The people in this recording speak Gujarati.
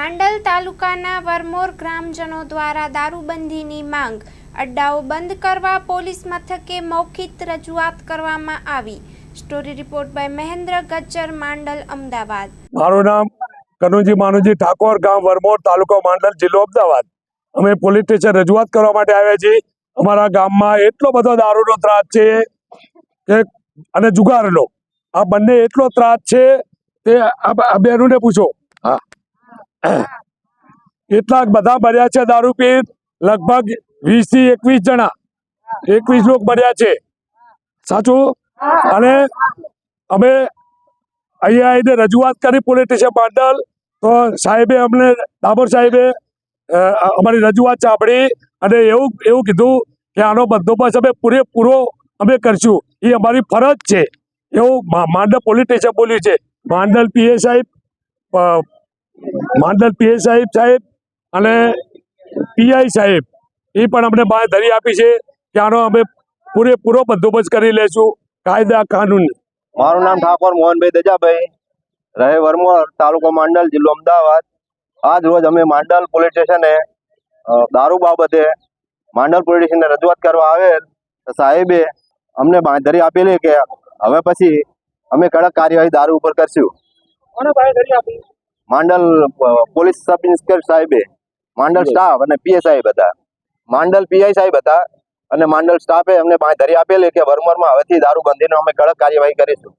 માંડલ તાલુકાના વરમોર ગ્રામજનો દ્વારા દારૂબંધીની માંગ. અડ્ડાઓ બંધ કરવા પોલીસ મથકે મૌખિક રજૂઆત કરવામાં આવી. Story report by Mahendra Gajjar, Mandal, Ahmedabad. મારું નામ કનુજી માનુજી ઠાકોર, ગામ વરમોર તાલુકો માંડલ, જિલ્લો અમદાવાદ. અમે પોલીસ સ્ટેશન રજૂઆત કરવા માટે આવ્યા છીએ. અમારા ગામમાં એટલો બધો દારૂનો ત્રાસ છે કે, અને જુગારનો. આ બંને એટલો ત્રાસ છે તે આ બેનુને પૂછો. કેટલાક બધા મર્યા છે દારૂ પી લગભગ વીસથી એકવીસ જણા. એકવીસ લોક ભર્યા છે. સાચું? અને અમે અહીંયા આવીને રજૂઆત કરી પોલીસ સ્ટેશન માંડલ. તો સાહેબે અમને ડામોર સાહેબે અમારી રજૂઆત સાંભળી અને એવું એવું કીધું કે આનો બંદોબસ્ત અમે પૂરેપૂરો અમે કરશું. એ અમારી ફરજ છે. એવું માંડલ પોલીસ સ્ટેશન બોલ્યું છે. માંડલ પીએ સાહેબ માંડલ પીએ સાહેબ સાહેબ અને પીઆઈ સાહેબ એ પણ અમને બાંધરી આપી છે કે આનો અમે પૂરેપૂરો બંદોબસ્ત કરી લેશું કાયદા કાનૂન. મારું નામ ઠાકોર મોહનભાઈ દજાભાઈ રહે વરમોર તાલુકો માંડલ જિલ્લો અમદાવાદ. આજ રોજ અમે માંડલ પોલીસ સ્ટેશને દારૂ બાબતે માંડલ પોલીસ સ્ટેશને રજૂઆત કરવા આવેલ. તો સાહેબે અમને બાંધરી આપેલી કે હવે પછી અમે કડક કાર્યવાહી દારૂ ઉપર કરશું. માંડલ પોલીસ સબ ઇન્સ્પેક્ટર સાહેબે માંડલ સ્ટાફ અને પીએ સાહેબ હતા. માંડલ પીઆઈ સાહેબ હતા અને માંડલ સ્ટાફે અમને બાંધરી આપેલી કે વરમોરમાં હવેથી દારૂ બંધીનો અમે કડક કાર્યવાહી કરીશું.